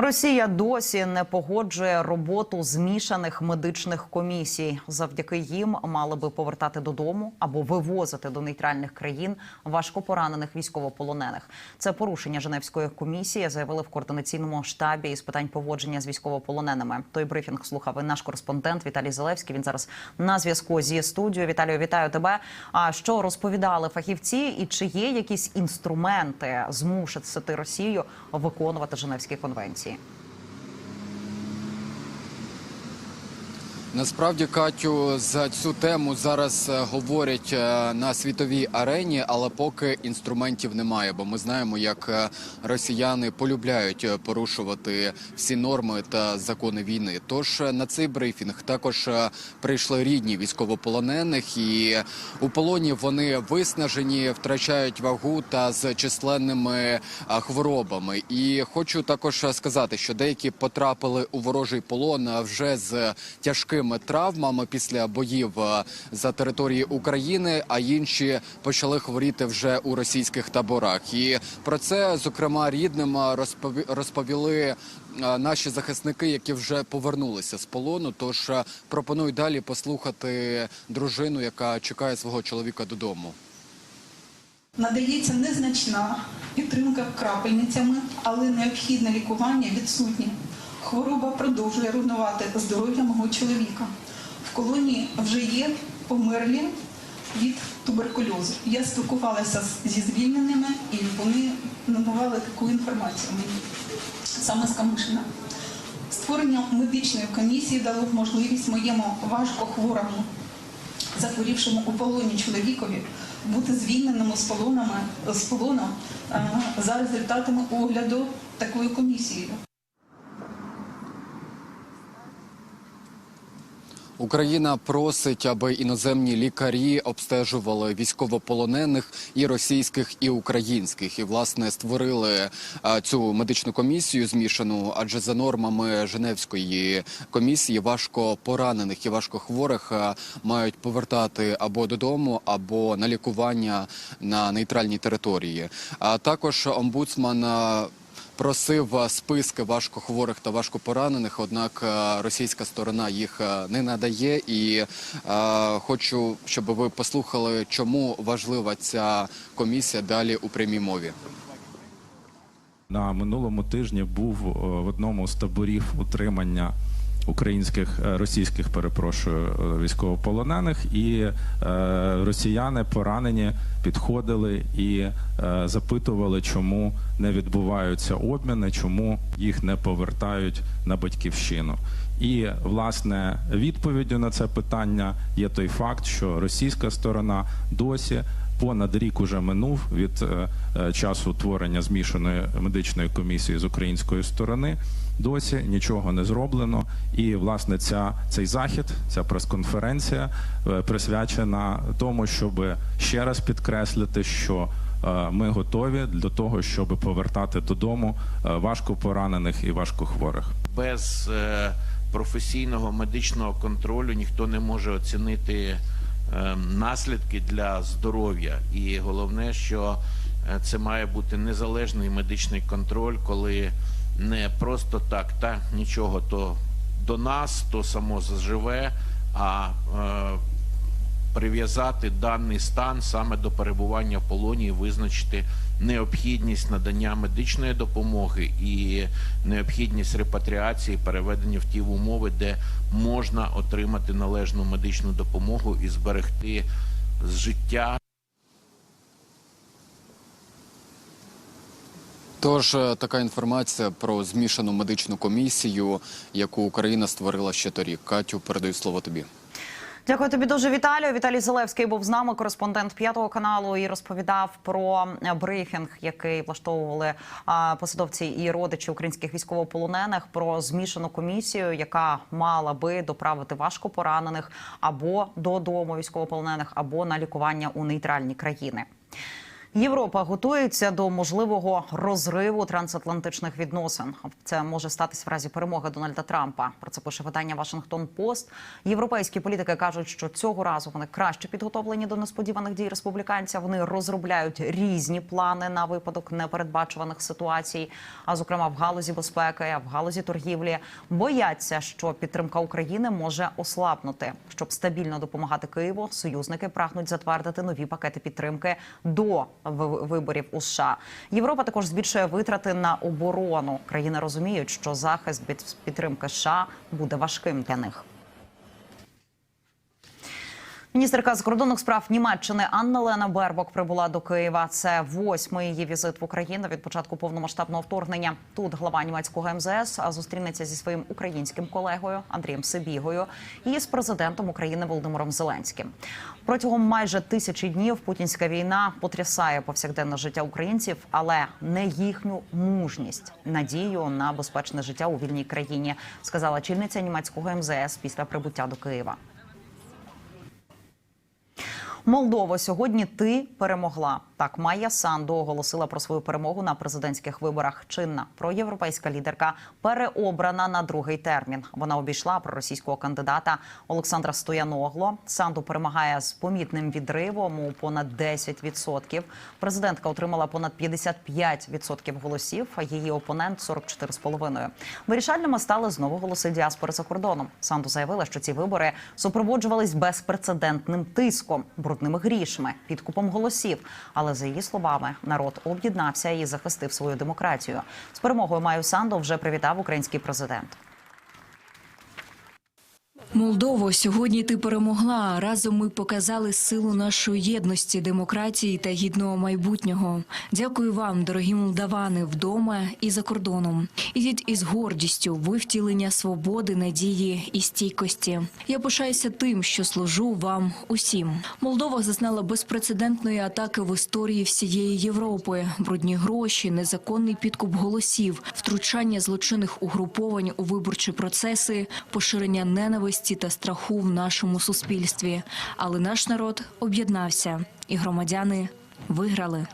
Росія досі не погоджує роботу змішаних медичних комісій. Завдяки їм мали би повертати додому або вивозити до нейтральних країн важкопоранених військовополонених. Це порушення Женевської комісії заявили в координаційному штабі із питань поводження з військовополоненими. Той брифінг слухав і наш кореспондент Віталій Зелевський. Він зараз на зв'язку зі студією. Віталію, вітаю тебе. А що розповідали фахівці, і чи є якісь інструменти змусити Росію виконувати Женевські конвенції? праці. Насправді, Катю, за цю тему зараз е, говорять е, на світовій арені, але поки інструментів немає. Бо ми знаємо, як е, росіяни полюбляють порушувати всі норми та закони війни. Тож на цей брифінг також прийшли рідні військовополонених, і у полоні вони виснажені, втрачають вагу та з численними хворобами. І хочу також сказати, що деякі потрапили у ворожий полон вже з тяжкими травмами після боїв е, за території України, а інші почали хворіти вже у російських таборах. І про це зокрема рідним е, розповіли е, наші захисники, які вже повернулися з полону. Тож пропоную далі послухати дружину, яка чекає свого чоловіка додому. Надається незначна підтримка крапельницями, але необхідне лікування відсутнє. Хвороба продовжує руйнувати здоров'я мого чоловіка. В колонії вже є померлі від туберкульозу. Я спілкувалася зі звільненими, і вони надавали таку інформацію мені саме з Камишина. Створення медичної комісії дало можливість моєму важкохворому захворівшому у полоні чоловікові бути звільненому з полонами з полону е, за результатами огляду такою комісією. Україна просить, аби іноземні лікарі обстежували військовополонених і російських, і українських, і власне створили цю медичну комісію змішану, адже за нормами Женевської комісії важко поранених і важкохворих а, мають повертати або додому, або на лікування на нейтральній території. А також омбудсман. Просив списки важкохворих та важкопоранених, однак російська сторона їх не надає. І хочу, щоб ви послухали, чому важлива ця комісія далі у прямій мові. На минулому тижні був в одному з таборів утримання українських е, російських, перепрошую, е, військовополонених, і е, росіяни поранені підходили і запитували, чому не відбуваються обміни, чому їх не повертають на батьківщину. І власне відповіддю на це питання є той факт, що російська сторона досі понад рік уже минув від е, е, часу утворення змішаної медичної комісії з української сторони. Досі нічого не зроблено, і власне ця цей захід, ця прес-конференція е, присвячена тому, щоб ще раз підкреслити, що ми готові для того, щоб повертати додому важко поранених і важкохворих. без е, професійного медичного контролю ніхто не може оцінити наслідки для здоров'я. І головне, що е, це має бути незалежний медичний контроль, коли не просто так, та нічого, то до нас, то само заживе, а е, прив'язати даний стан саме до перебування в полоні і визначити необхідність надання медичної допомоги і необхідність репатріації, переведення в ті умови, де можна отримати належну медичну допомогу і зберегти життя Тож е, така інформація про змішану медичну комісію, яку Україна створила ще торік. Катю, передаю слово тобі. Дякую тобі дуже, Віталію. Віталій Зелевський був з нами, кореспондент п'ятого каналу, і розповідав про е, брифінг, який влаштовували посадовці і родичі українських військовополонених, про змішану комісію, яка мала би доправити важко поранених або додому військовополонених, або на лікування у нейтральні країни. Європа готується до можливого розриву трансатлантичних відносин. Це може статись в разі перемоги Дональда Трампа. Про це пише видання Вашингтон Пост. Європейські політики кажуть, що цього разу вони краще підготовлені до несподіваних дій республіканця. Вони розробляють різні плани на випадок непередбачуваних ситуацій, а зокрема в галузі безпеки, в галузі торгівлі. Бояться, що підтримка України може ослабнути. Щоб стабільно допомагати Києву, союзники прагнуть затвердити нові пакети підтримки до виборів у США. Європа також збільшує витрати на оборону. Країни розуміють, що захист від підтримки США буде важким для них. Міністерка закордонних справ Німеччини Анна Лена Бербок прибула до Києва. Це восьмий її візит в Україну від початку повномасштабного вторгнення. Тут глава німецького МЗС зустрінеться зі своїм українським колегою Андрієм Сибігою і з президентом України Володимиром Зеленським. Протягом майже тисячі днів путінська війна потрясає повсякденне життя українців, але не їхню мужність, надію на безпечне життя у вільній країні, сказала чільниця німецького МЗС після прибуття до Києва. Молдово, сьогодні ти перемогла. Так, Майя Санду оголосила про свою перемогу на президентських виборах. Чинна проєвропейська лідерка переобрана на другий термін. Вона обійшла проросійського кандидата Олександра Стояногло. Санду перемагає з помітним відривом у понад 10%. Президентка отримала понад 55% голосів, а її опонент 44,5%. Вирішальними стали знову голоси діаспори за кордоном. Санду заявила, що ці вибори супроводжувались безпрецедентним тиском, брудними грішми, підкупом голосів. Але за її словами, народ об'єднався і захистив свою демократію. З перемогою Маю Санду вже привітав український президент. Молдово, сьогодні ти перемогла. Разом ми показали силу нашої єдності, демократії та гідного майбутнього. Дякую вам, дорогі молдавани, вдома і за кордоном. Ідіть із гордістю, ви втілення свободи, надії і стійкості. Я пишаюся тим, що служу вам усім. Молдова зазнала безпрецедентної атаки в історії всієї Європи: брудні гроші, незаконний підкуп голосів, втручання злочинних угруповань у виборчі процеси, поширення ненависті та страху в нашому суспільстві. Але наш народ об'єднався, і громадяни виграли.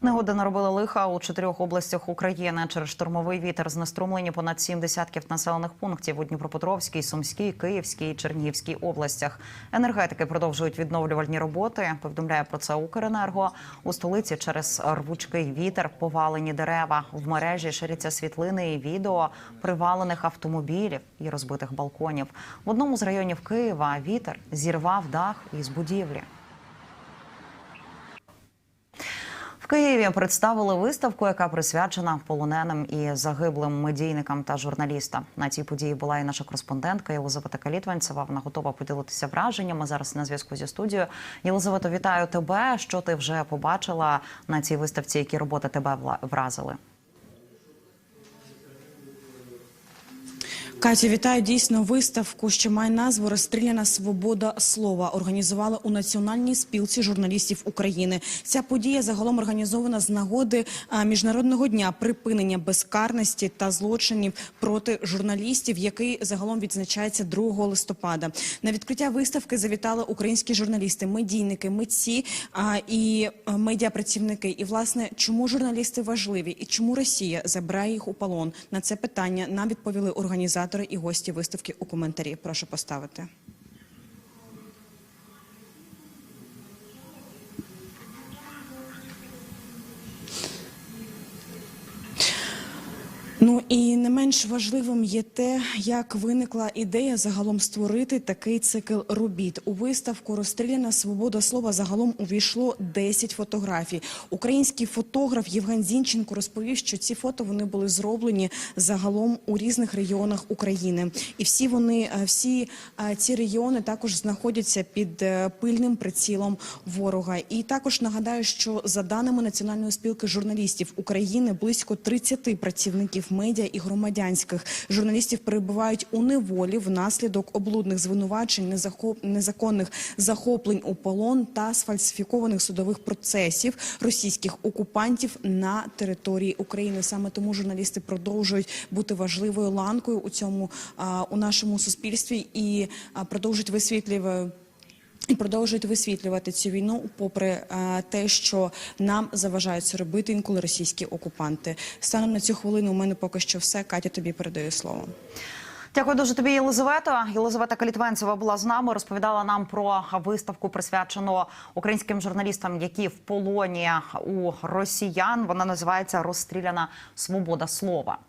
Негоди наробили лиха у чотирьох областях України. Через штормовий вітер знеструмлені понад сім десятків населених пунктів у Дніпропетровській, Сумській, Київській, Чернігівській областях. Енергетики продовжують відновлювальні роботи. Повідомляє про це Укренерго. У столиці через рвучкий вітер повалені дерева. В мережі ширяться світлини і відео привалених автомобілів і розбитих балконів. В одному з районів Києва вітер зірвав дах із будівлі. В Києві представили виставку, яка присвячена полоненим і загиблим медійникам та журналістам. На цій події була і наша кореспондентка Єлизавета Калітванцева. Вона готова поділитися враженнями. Зараз на зв'язку зі студією. Єлизавето, вітаю тебе. Що ти вже побачила на цій виставці? Які роботи тебе вразили? Катя, вітаю дійсно виставку, що має назву Розстріляна свобода слова. Організували у Національній спілці журналістів України. Ця подія загалом організована з нагоди міжнародного дня припинення безкарності та злочинів проти журналістів, який загалом відзначається 2 листопада. На відкриття виставки завітали українські журналісти, медійники, митці і медіапрацівники. І власне, чому журналісти важливі і чому Росія забирає їх у полон? На це питання нам відповіли організатори і гості виставки у коментарі. Прошу поставити. Ну і не менш важливим є те, як виникла ідея загалом створити такий цикл робіт. У виставку Розстріляна свобода слова загалом увійшло 10 фотографій. Український фотограф Євген Зінченко розповів, що ці фото вони були зроблені загалом у різних регіонах України, і всі вони, е, всі е, ці регіони також знаходяться під е, пильним прицілом ворога. І також нагадаю, що за даними Національної спілки журналістів України, близько 30 працівників медіа і громадянських журналістів перебувають у неволі внаслідок облудних звинувачень, незаконних захоплень у полон та сфальсифікованих судових процесів російських окупантів на території України. Саме тому журналісти продовжують бути важливою ланкою у цьому у нашому суспільстві і продовжують висвітлювати І продовжують висвітлювати цю війну, попри е, те, що нам заважають це робити інколи російські окупанти. Станом на цю хвилину у мене поки що все. Катя, тобі передаю слово. Дякую дуже тобі, Єлизавета. Єлизавета Калітвенцева була з нами. Розповідала нам про виставку, присвячену українським журналістам, які в полоні у росіян. Вона називається Розстріляна свобода слова.